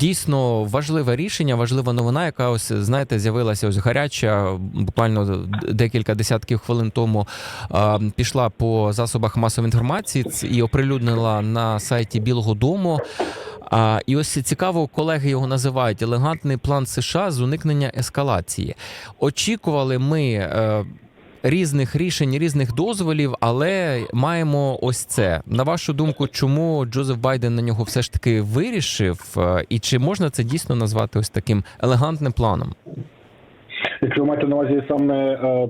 Дійсно важливе рішення, важлива новина, яка ось знаєте з'явилася ось гаряча. Буквально декілька десятків хвилин тому пішла по засобах масової інформації і оприлюднила на сайті Білого Дому. А, і ось цікаво, колеги його називають елегантний план США з уникнення ескалації. Очікували ми. Різних рішень, різних дозволів, але маємо ось це. На вашу думку, чому Джозеф Байден на нього все ж таки вирішив, Е, і чи можна це дійсно назвати ось таким елегантним планом? Якщо ви маєте на увазі саме е,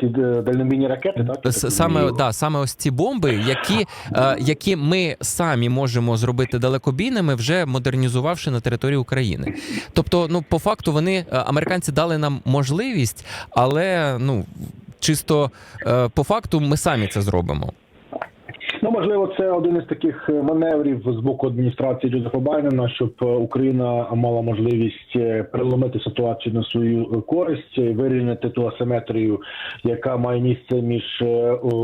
ці е, дальнобійні ракети, так Саме да, саме ось ці бомби, які, е, які ми самі можемо зробити далекобійними, вже модернізувавши на території України. Тобто, ну по факту, вони американці дали нам можливість, але ну чисто е, по факту ми самі це зробимо. Ну можливо, це один із таких е, маневрів з боку адміністрації Джозефа Байдена, щоб е, Україна мала можливість е, переломити ситуацію на свою користь, вирівняти ту асиметрію, яка має місце між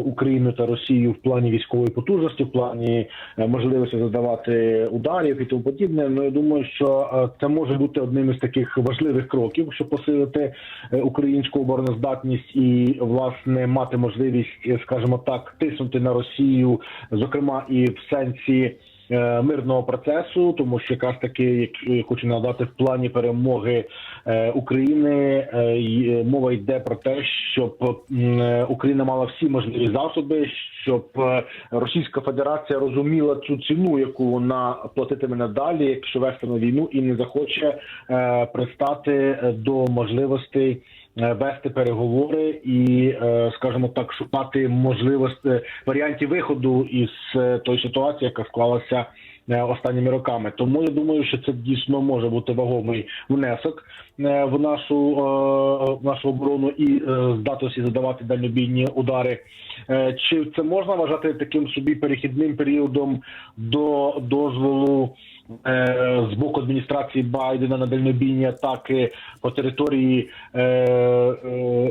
Україною та Росією в плані військової потужності, в плані можливості задавати ударів і тому подібне. Ну я думаю, що це може бути одним із таких важливих кроків, щоб посилити українську обороноздатність і власне мати можливість, скажімо так, тиснути на Росію, зокрема і в сенсі. е, Мирного процесу, тому що якраз таки як хочу нагадати в плані перемоги е, України е, мова йде про те, щоб Україна мала всі можливі засоби, щоб Російська Федерація розуміла цю ціну, яку вона платитиме надалі, якщо вестиме війну, і не захоче пристати до можливостей вести переговори і, е, скажімо так, шукати можливості варіантів виходу із е, тої ситуації, яка склалася е, останніми роками. Тому я думаю, що це дійсно може бути вагомий внесок е, в нашу е, в нашу оборону і е, здатності задавати дальнобійні удари. Е, Чи це можна вважати таким собі перехідним періодом до дозволу е, з боку адміністрації Байдена на дальнобійні атаки по території е, е,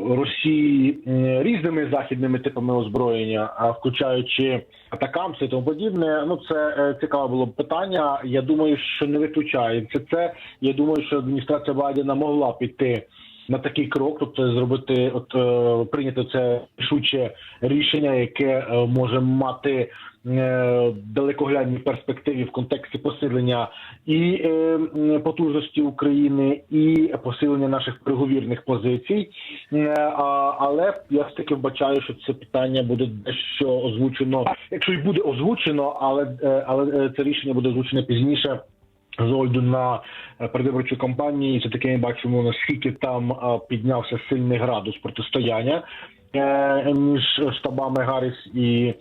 Росії різними західними типами озброєння, включаючи атакамси і тому подібне? Ну це е, цікаве було б питання. Я думаю, що не виключається це. Я думаю, що адміністрація Байдена могла піти на такий крок, тобто зробити, от е, прийняти це рішуче рішення, яке е, може мати е, далекоглядні перспективи в контексті посилення і е, потужності України, і посилення наших переговірних позицій. Е, але я все таки вбачаю, що це питання буде дещо озвучено, якщо й буде озвучено, але, але це рішення буде озвучене пізніше. З огляду на передвиборчу кампанію, це таки ми бачимо, наскільки там піднявся сильний градус протистояння між штабами Гарріс і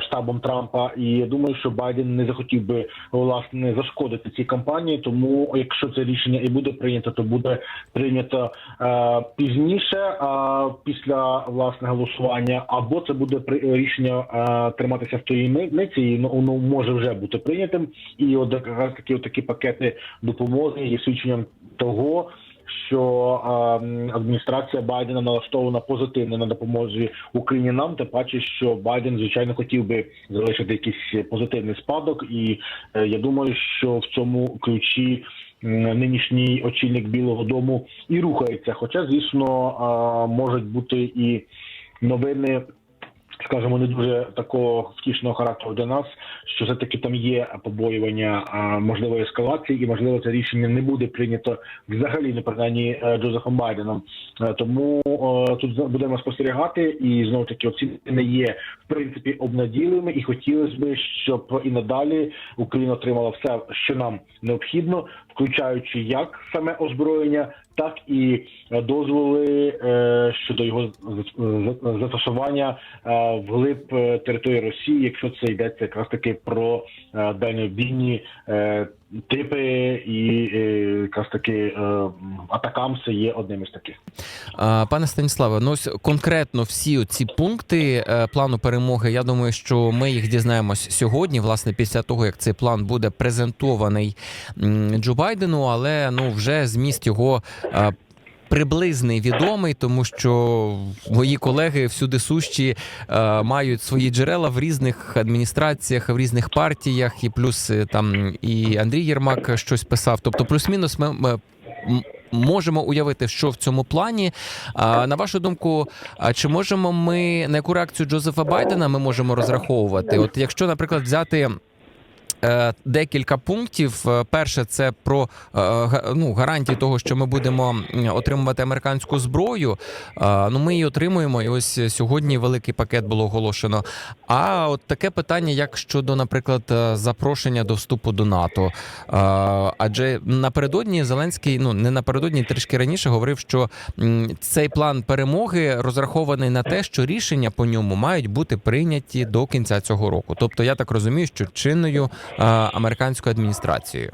штабом Трампа. І я думаю, що Байден не захотів би власне зашкодити цій кампанії. Тому, якщо це рішення і буде прийнято, то буде прийнято е, пізніше, а після власне голосування, або це буде при- рішення е, триматися в тої ниці, і ну, воно може вже бути прийнятим. І от такі от такі пакети допомоги є свідченням того. Що адміністрація Байдена налаштована позитивно на допомозі Україні нам, тим паче, що Байден звичайно хотів би залишити якийсь позитивний спадок, і е, я думаю, що в цьому ключі нинішній очільник Білого Дому і рухається. Хоча, звісно, можуть бути і новини скажімо, не дуже такого втішного характеру для нас, що все таки там є побоювання можливої ескалації, і можливо це рішення не буде прийнято взагалі не принаймні е, Джозефом Байденом. Е, Тому е, тут будемо спостерігати, і знову таки оці не є в принципі обнадійливими, і хотілося б, щоб і надалі Україна отримала все, що нам необхідно, включаючи як саме озброєння, так і е, дозволи е, щодо його застосування е, вглиб території Росії, якщо це йдеться якраз таки про дальнобійні типи, і е, якраз таки е, атакамси є одним із таких. Пане Станіславе, ну ось конкретно всі ці пункти е, плану перемоги. Я думаю, що ми їх дізнаємось сьогодні, власне, після того як цей план буде презентований Джо Байдену, але ну вже зміст його. Приблизний відомий, тому що мої колеги всюди сущі е, мають свої джерела в різних адміністраціях, в різних партіях, і плюс е, там і Андрій Єрмак щось писав. Тобто, плюс-мінус ми. Можемо уявити, що в цьому плані. А, на вашу думку, а чи можемо ми на яку реакцію Джозефа Байдена ми можемо розраховувати? От якщо, наприклад, взяти декілька пунктів. Е, Перше, це про е, ну, гарантії того, що ми будемо отримувати американську зброю. Е, Ну, ми її отримуємо, і ось сьогодні великий пакет було оголошено. А от таке питання, як щодо, наприклад, е, запрошення до вступу до НАТО. Е, Адже напередодні Зеленський, ну не напередодні, трішки раніше говорив, що цей план перемоги розрахований на те, що рішення по ньому мають бути прийняті до кінця цього року. Тобто, я так розумію, що чинною е, американською адміністрацією.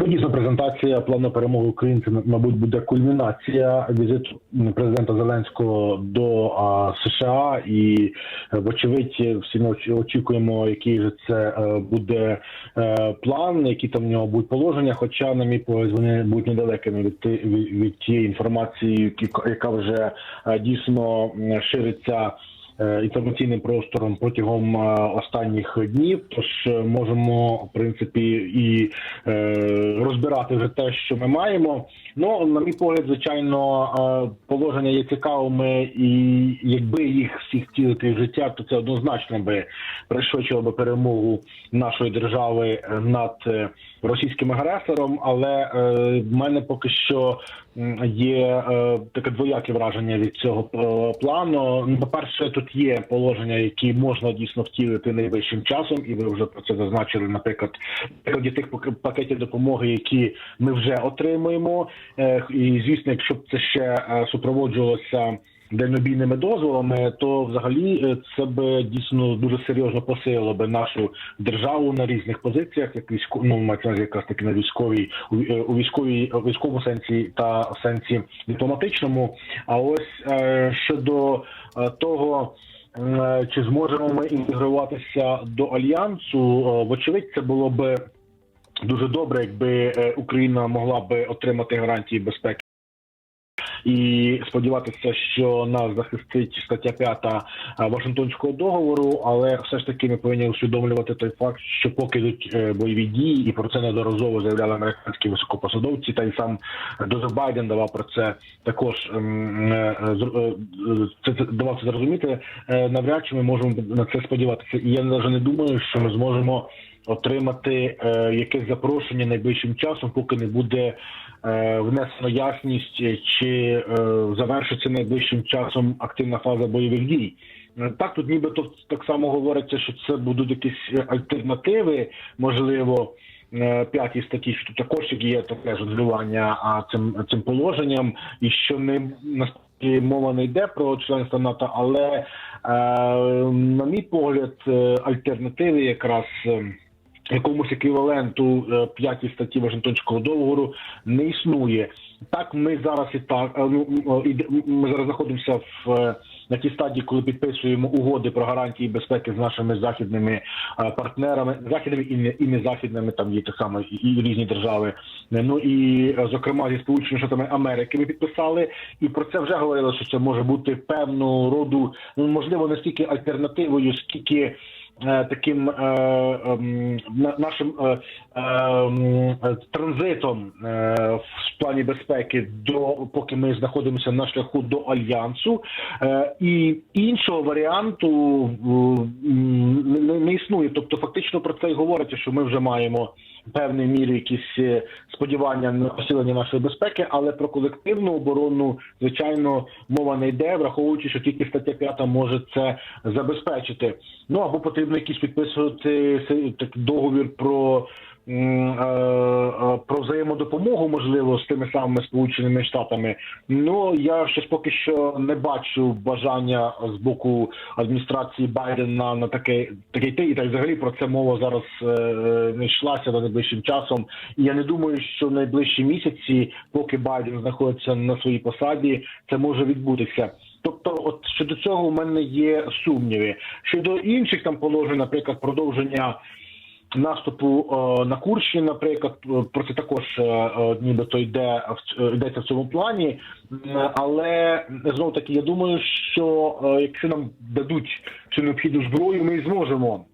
Ну, Дійсно, презентація плану перемоги України, це, мабуть, буде кульмінація візиту президента Зеленського до а, США, і е, вочевидь, всі ми очікуємо, який же це е, буде е, план, які там в нього будуть положення. Хоча, на мій погляд, вони будуть недалекими від, від, від тієї інформації, яка вже е, дійсно шириться е, інформаційним простором протягом е, останніх днів. Тож е, можемо в принципі і е, розбирати вже те, що ми маємо. Ну на мій погляд, звичайно, е, положення є цікавими, і якби їх всіх втілити в життя, то це однозначно би пришвидшило би перемогу нашої держави е, над е, російським агресором. Але е, в мене поки що є е, таке двояке враження від цього е, плану. Ну, По-перше, тут є положення, які можна дійсно втілити найближчим часом, і ви вже про це зазначили, наприклад, прикладі тих пак- пакетів допомоги, які ми вже отримуємо. І звісно, якщо б це ще супроводжувалося дальнобійними дозволами, то взагалі е, це б дійсно дуже серйозно посилило би нашу державу на різних позиціях, як військо, ну мається якраз таки на військовій е, у військовій у військовому сенсі та сенсі дипломатичному. А ось е, щодо е, того. е, Чи зможемо ми інтегруватися до альянсу? Е, Вочевидь, це було би дуже добре, якби е, Україна могла би отримати гарантії безпеки. І сподіватися, що нас захистить стаття 5 Вашингтонського договору, але все ж таки ми повинні усвідомлювати той факт, що поки йдуть е, бойові дії, і про це неодноразово заявляли американські високопосадовці, та й сам Джозеф Байден давав про це також ем, е, е, це давав це зрозуміти. е, Навряд чи ми можемо на це сподіватися. І я навіть не думаю, що ми зможемо отримати е, якесь запрошення найближчим часом, поки не буде е, внесено ясність, е, чи е, завершиться найближчим часом активна фаза бойових дій. Е, Так, тут нібито так само говориться, що це будуть якісь альтернативи, можливо, е, п'ятій статті, що також є таке жонглювання цим цим положенням, і що не насправді мова не йде про членство НАТО, але е, на мій погляд, альтернативи якраз. Якомусь еквіваленту е, п'ятій статті Вашингтонського договору не існує. Так, ми зараз і так е, ну е, ми зараз знаходимося в на тій стадії, коли підписуємо угоди про гарантії безпеки з нашими західними партнерами, західними і не і не західними, там є так само і, різні держави. Ну і зокрема зі сполученими штатами Америки ми підписали, і про це вже говорили, що це може бути певного роду, ну можливо, не стільки альтернативою, скільки таким е, ем, на- нашим е, ем, е, транзитом е, в плані безпеки до поки ми знаходимося на шляху до альянсу, Е, і іншого варіанту не, існує. Тобто, фактично про це й говориться, що ми вже маємо певній мірі якісь е, сподівання на посилення нашої безпеки, але про колективну оборону, звичайно, мова не йде, враховуючи, що тільки стаття 5 може це забезпечити. Ну або потрібно якісь підписувати се- так, договір про. Е, е, Про взаємодопомогу, можливо, з тими самими сполученими штатами. Ну я щось поки що не бачу бажання з боку адміністрації Байдена на таке таке йти. І так взагалі про це мова зараз е, не йшлася на найближчим часом. І я не думаю, що в найближчі місяці, поки Байден знаходиться на своїй посаді, це може відбутися. Тобто, от щодо цього у мене є сумніви. Щодо інших там положень, наприклад, продовження наступу е, на Курщі, наприклад, е, про це також е, нібито йде в йдеться в цьому плані. Але знов таки я думаю, що якщо нам дадуть цю необхідну зброю, ми зможемо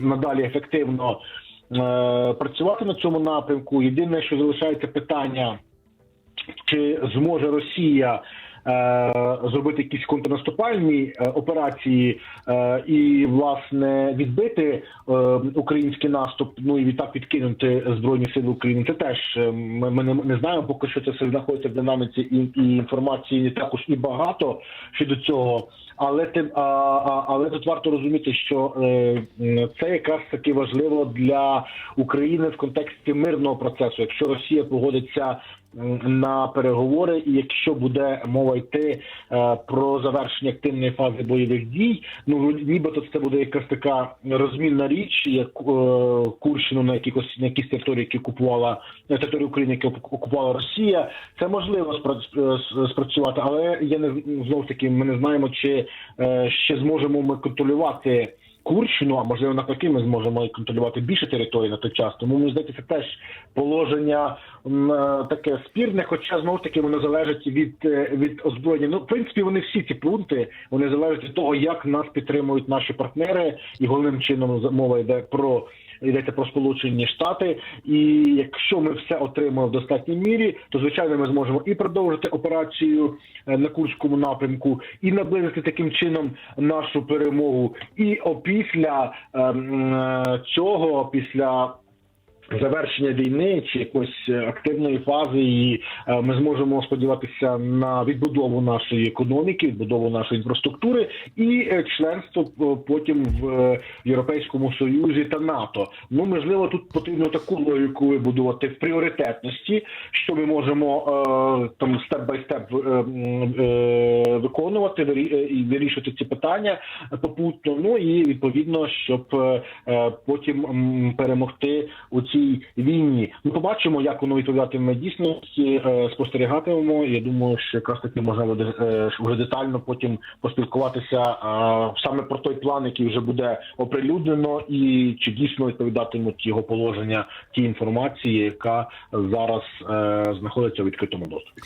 надалі ефективно працювати на цьому напрямку. Єдине, що залишається питання, чи зможе Росія зробити якісь контрнаступальні е, операції е, і власне відбити е, український наступ, ну і відтак відкинути збройні сили України. Це теж е, ми, не, не знаємо, поки що це все знаходиться в динаміці, і, і інформації також і багато щодо цього. Але тим, а, а, але тут варто розуміти, що е, це якраз таки важливо для України в контексті мирного процесу. Якщо Росія погодиться на переговори, і якщо буде мова йти е, про завершення активної фази бойових дій, ну нібито це буде якась така розмінна річ, як е, Курщину на якихось на якісь території, які купувала на території України, які оку- окупувала Росія. Це можливо спра- спрацювати, але я не знов таки. Ми не знаємо, чи е, ще зможемо ми контролювати. Курщину, а можливо навпаки, ми зможемо контролювати більше території на той час. Тому мені здається, це теж положення е, таке спірне, хоча знову ж таки воно залежить від, е, від озброєння. Ну, в принципі, вони всі ці пункти вони залежать від того, як нас підтримують наші партнери, і головним чином мова йде про. Йдеться про Сполучені Штати, і якщо ми все отримаємо в достатній мірі, то звичайно ми зможемо і продовжити операцію е, на Курському напрямку, і наблизити таким чином нашу перемогу. І опісля е, е, цього, після завершення війни чи якоїсь е, активної фази, і е, ми зможемо сподіватися на відбудову нашої економіки, відбудову нашої інфраструктури і е, членство потім в Європейському Союзі та НАТО. Ну можливо, тут потрібно таку логіку вибудувати в пріоритетності, що ми можемо там степ бай степ виконувати і вирішувати ці питання попутно. Ну і відповідно, щоб потім перемогти у цій війні. Ми побачимо, як воно відповідатиме дійсності. е, Спостерігатимемо. Я думаю, що якраз таки можна буде е, вже детально потім поспілкуватися е, саме про той план, який вже буде оприлюднено, і чи дійсно відповідатимуть його положення тій інформації, яка зараз знаходиться в відкритому доступі.